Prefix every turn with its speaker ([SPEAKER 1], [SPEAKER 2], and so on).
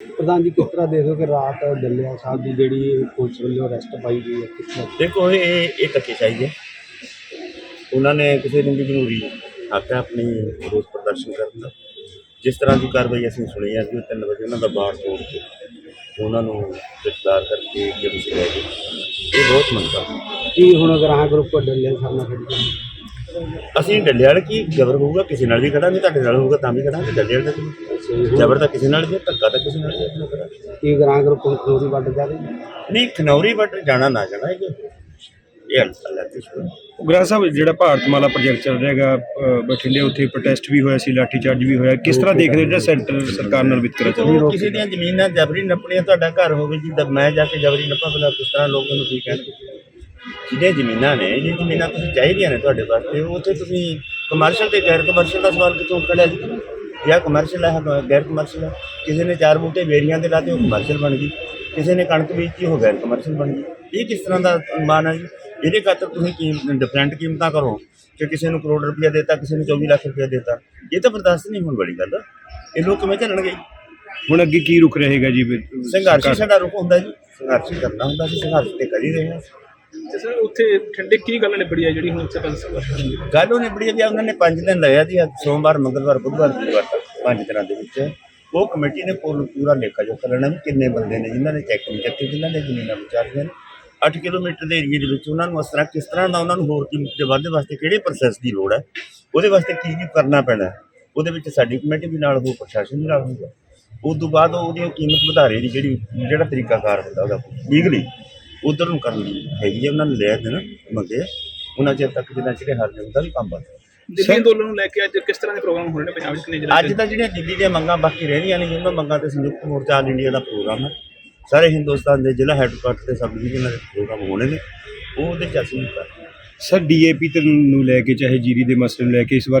[SPEAKER 1] ਪ੍ਰਧਾਨ ਜੀ ਕਿਸ ਤਰ੍ਹਾਂ ਦੇਖਦੇ ਹੋ ਕਿ ਰਾਤ ਡੱਲਿਆ ਸਾਹਿਬ ਦੀ ਜਿਹੜੀ ਪੁਲਿਸ ਵੱਲੋਂ ਅਰੈਸਟ ਪਾਈ ਗਈ ਹੈ ਕਿਸ ਤਰ੍ਹਾਂ
[SPEAKER 2] ਦੇਖੋ ਇਹ ਇਹ ਧੱਕੇਸ਼ਾਹੀ ਹੈ। ਉਹਨਾਂ ਨੇ ਕਿਸੇ ਨੂੰ ਵੀ ਜ਼ਰੂਰੀ ਹੱਕ ਹੈ ਆਪਣੀ ਰੋਸ ਪ੍ਰਦਰਸ਼ਨ ਕਰਨ ਦਾ। ਜਿਸ ਤਰ੍ਹਾਂ ਦੀ ਕਾਰਵਾਈ ਅਸੀਂ ਸੁਣੀ ਹੈ ਕਿ ਉਹ ਤਿੰਨ ਵਜੇ ਉਹਨਾਂ ਦਾ ਬਾੜ ਤੋੜ ਕੇ ਉਹਨਾਂ ਨੂੰ ਗ੍ਰਿਫਤਾਰ ਕਰਕੇ ਅੱਗੇ ਪਿੱਛੇ ਲੈ ਗਏ। ਇਹ ਬਹੁਤ ਮੰਦਾ
[SPEAKER 1] ਕੀ ਹੁਣ ਗ੍ਰਾਹ ਗਰੁੱਪ ਡੱਲਿਆ ਸਾਹਿਬ ਨਾਲ ਖੜੀ?
[SPEAKER 2] ਅਸੀਂ ਡੱਲਿਆਲ ਕੀ ਜ਼ਬਰ ਹੋਊਗਾ ਕਿਸੇ ਨਾਲ ਵੀ ਖੜਾ ਨਹੀਂ ਤੁਹਾਡੇ ਨਾਲ ਹੋਊਗਾ ਤਾਂ ਵੀ ਖੜਾਂਗੇ ਡੱਲਿਆਲ ਦਾ ਜ਼ਬਰ ਤਾਂ ਕਿਸੇ ਨਾਲ ਵੀ ਹੈ, ਧੱਕਾ ਤਾਂ ਕਿਸੇ ਨਾਲ ਵੀ ਕਰਾ
[SPEAKER 1] ਕੀ ਗ੍ਰਾਹ ਗਰੁੱਪ ਹੁਣ ਖਨੌਰੀ ਵੱਟ ਜਾ ਰਹੀ ਹੈ
[SPEAKER 2] ਨਹੀਂ ਖਨੌਰੀ ਵੱਟ ਜਾਣਾ ਨਾ ਜਾਣਾ ਇਹ ਇਹ ਅੱਲਾ ਤੇ ਸ਼ੁਕਰ
[SPEAKER 3] ਗ੍ਰਹਿ ਸਾਹਿਬ ਜਿਹੜਾ ਭਾਰਤਮਾਲਾ ਪ੍ਰੋਜੈਕਟ ਚੱਲ ਰਿਹਾ ਹੈਗਾ ਅ, ਬਠਿੰਡੇ ਉੱਥੇ ਪ੍ਰੋਟੈਸਟ ਵੀ ਹੋਇਆ ਸੀ ਲਾਠੀ ਚਾਰਜ ਵੀ ਹੋਇਆ ਕਿਸ ਤਰ੍ਹਾਂ ਦੇਖਦੇ ਹੋ ਜਿਹੜਾ ਸੈਂਟਰ ਸਰਕਾਰ ਨਾਲ ਵਿਤਕਰਾ ਚੱਲ ਰਿਹਾ?
[SPEAKER 2] ਉਹ ਕਿਸੇ ਦੀਆਂ ਜ਼ਮੀਨਾਂ ਜਬਰੀ ਨੱਪਣੀਆਂ ਤੁਹਾਡਾ ਘਰ ਹੋਵੇ ਜੀ ਤਾਂ ਮੈਂ ਜਾ ਕੇ ਜਬਰੀ ਨੱਪਾਂ ਭਲਾ ਕਿਸ ਤਰ੍ਹਾਂ ਲੋਕ ਮੈਨੂੰ ਕੀ ਕਹਿਣਗੇ? ਜਿਹਦੇ ਜ਼ਮੀਨਾਂ ਨੇ? ਜੇ ਜ਼ਮੀਨਾਂ ਤੁਸੀਂ ਚਾਹੀਦੀਆਂ ਨੇ ਤੁਹਾਡੇ ਵਾਸਤੇ। ਉੱਥੇ ਤੁਸੀਂ ਕਮਰਸ਼ੀਅਲ ਤੇ ਗੈਰ ਕਮਰਸ਼ੀਅਲ ਦਾ ਸਵਾਲ ਕਿੱਥੋਂ ਖੜਿਆ ਜੀ? ਜਾਂ ਕਮਰਸ਼ੀਅਲ ਹੈ ਗੈਰ ਕਮਰਸ਼ੀਅਲ ਹੈ? ਕਿਸੇ ਨੇ ਚਾਰ ਬੂਟੇ ਵੇਰੀਆਂ ਦੇ ਲਾਤੇ ਉਹ ਕਮਰਸ਼ੀਅਲ ਬਣ ਗਈ। ਕਿਸੇ ਨੇ ਕਣਕ ਬੀਜੀ ਉਹ ਗੈਰ ਕਮਰਸ਼ੀਅਲ ਬਣ ਗਈ। ਇਹ ਕਿਸ ਤਰ੍ਹਾਂ ਦਾ ਮਾਨ ਹੈ ਜੀ? ਇਹਦੇ ਖਾਤਰ ਤੁਸੀਂ ਕੀਮ ਡਿਫਰੈਂਟ ਕੀਮਤਾਂ ਕਰੋ। ਕਿ ਕਿਸੇ ਨੂੰ ਕਰੋੜ ਰੁਪਇਆ ਦੇਤਾ ਕਿਸੇ ਨੂੰ 24 ਲੱਖ ਰੁਪਇਆ ਦੇਤਾ। ਇਹ ਤਾਂ ਬਰਦਾਸ਼ਤ ਨਹੀਂ ਹੋਣ ਵਾਲੀ ਗੱਲ। ਇਹ ਲੋਕ ਕਿਵੇਂ ਚੱਲਣਗੇ?
[SPEAKER 3] ਹੁਣ ਅੱਗੇ ਕੀ ਰੁਕ ਰਹੇਗਾ ਜੀ?
[SPEAKER 2] ਸੰਘਰਸ਼ ਸਾਡਾ ਰੁਕ ਹੁੰਦਾ ਜੀ। ਸੰਘਰਸ਼ ਕਰਨਾ ਹੁੰਦਾ ਸੀ ਸੰਘਰਸ਼ ਤੇ ਕਰ ਰਹੇ ਹਾਂ।
[SPEAKER 4] ਤੇ ਸਰ, ਉੱਥੇ ਠੰਡੇ ਕੀ ਗੱਲ ਨਿਬੜੀ ਆ ਜਿਹੜੀ ਹੁਣ ਉੱਥੇ ਪੰਜ ਸੰਘਰਸ਼ ਕਰਨਗੇ
[SPEAKER 2] ਗੱਲ ਉਹ ਨਿਬੜੀ ਵੀ ਉਹਨਾਂ ਨੇ 5 ਦਿਨ ਲਿਆ ਜੀ, ਅੱਜ ਸੋਮਵਾਰ, ਮੰਗਲਵਾਰ, ਬੁੱਧਵਾਰ ਵੀਰਵਾਰ ਤੱਕ ਪੰਜ ਦਿਨਾਂ ਦੇ ਵਿੱਚ। ਉਹ ਕਮੇਟੀ ਨੇ ਪੂਰ- ਪੂਰਾ ਲੇਖਾ ਜੋਖਾ ਲੈਣਾ ਵੀ ਕਿੰਨੇ ਬੰਦੇ ਨੇ ਜਿਨ੍ਹਾਂ ਨੇ ਚੈੱਕ ਨਹੀਂ ਕੀਤੇ, ਜਿਨ੍ਹਾਂ ਨੇ ਜ਼ਮੀਨਾਂ ਵਿਚਾਰੀਆਂ ਨੇ 8 ਕਿਲੋਮੀਟਰ ਦੇ ਏਰੀਏ ਦੇ ਵਿੱਚ ਉਹਨਾਂ ਨੂੰ ਇਸ ਤਰ੍ਹਾਂ ਕਿਸ ਤਰ੍ਹਾਂ ਦਾ ਉਹਨਾਂ ਨੂੰ ਹੋਰ ਕੀਮਤ ਦੇ ਵਾਧੇ ਵਾਸਤੇ ਕਿਹੜੇ ਪ੍ਰੋਸੈਸ ਦੀ ਲੋੜ ਹੈ, ਉਹਦੇ ਵਾਸਤੇ ਕੀ ਕੀ ਕਰਨਾ ਪੈਣਾ ਹੈ। ਉਹਦੇ ਵਿੱਚ ਸਾਡੀ ਕਮੇਟੀ ਵੀ ਨਾਲ ਹੋਊ ਪ੍ਰਸ਼ਾਸਨ ਵੀ ਨਾਲ ਹੋਊਗਾ ਉਸ ਤੋਂ ਬਾਅਦ ਉਹਦੀ ਕੀਮਤ ਵਧਾਰੇ ਦੀ ਜਿਹੜੀ ਜਿਹੜਾ ਤਰੀਕਾਕਾਰ ਹੁੰਦਾ ਉਹਦਾ ਲੀਗਲੀ ਉਧਰ ਨੂੰ ਕਰਨ ਦੀ ਹੈਗੀ ਹੈ ਉਹਨਾਂ ਨੇ ਲਿਆ ਦੇਣਾ ਮੰਗੇ। ਉਹਨਾਂ ਚਿਰ ਤੱਕ ਜਿੰਨਾ ਚਿਰ ਹਰ ਜਾਂਦਾ ਵੀ ਕੰਮ ਬੰਦ
[SPEAKER 4] ਦਿੱਲੀ ਅੰਦੋਲਨ ਨੂੰ ਲੈ ਕੇ ਅੱਜ ਕਿਸ ਤਰ੍ਹਾਂ ਦੇ ਪ੍ਰੋਗਰਾਮ ਹੋ ਰਹੇ ਨੇ ਪੰਜਾਬ ਵਿੱਚ ਕਿੰਨੇ ਜ਼ਿਲ੍ਹੇ
[SPEAKER 2] ਅੱਜ ਤਾਂ ਜਿਹੜੀਆਂ ਦਿੱਲੀ ਦੀਆਂ ਮੰਗਾਂ ਬਾਕੀ ਰਹਿੰਦੀਆਂ ਨੇ ਉਹਨਾਂ ਮੰਗਾਂ ਤੇ ਸੰਯੁਕਤ ਮੋਰਚਾ ਆਲ ਇੰਡੀਆ ਦਾ ਪ੍ਰੋਗਰਾਮ ਹੈ। ਸਾਰੇ ਹਿੰਦੁਸਤਾਨ ਦੇ ਜ਼ਿਲ੍ਹਾ ਹੈੱਡਕੁਆਟਰ ਤੇ ਸਬ ਡਿਵੀਜ਼ਨਾਂ ਦੇ ਪ੍ਰੋਗਰਾਮ ਹੋਣੇ ਨੇ ਉਹ ਉਹਦੇ ਚ ਅਸੀਂ ਕਰ ਰਹੇ। ਹਾਂ।
[SPEAKER 3] ਸਰ ਡੀਏਪੀ ਤੇ ਨੂੰ ਲੈ ਕੇ ਚਾਹੇ ਜੀਰੀ ਦੇ ਮਸਲੇ ਨੂੰ ਲੈ ਕੇ ਇਸ ਵਾਰ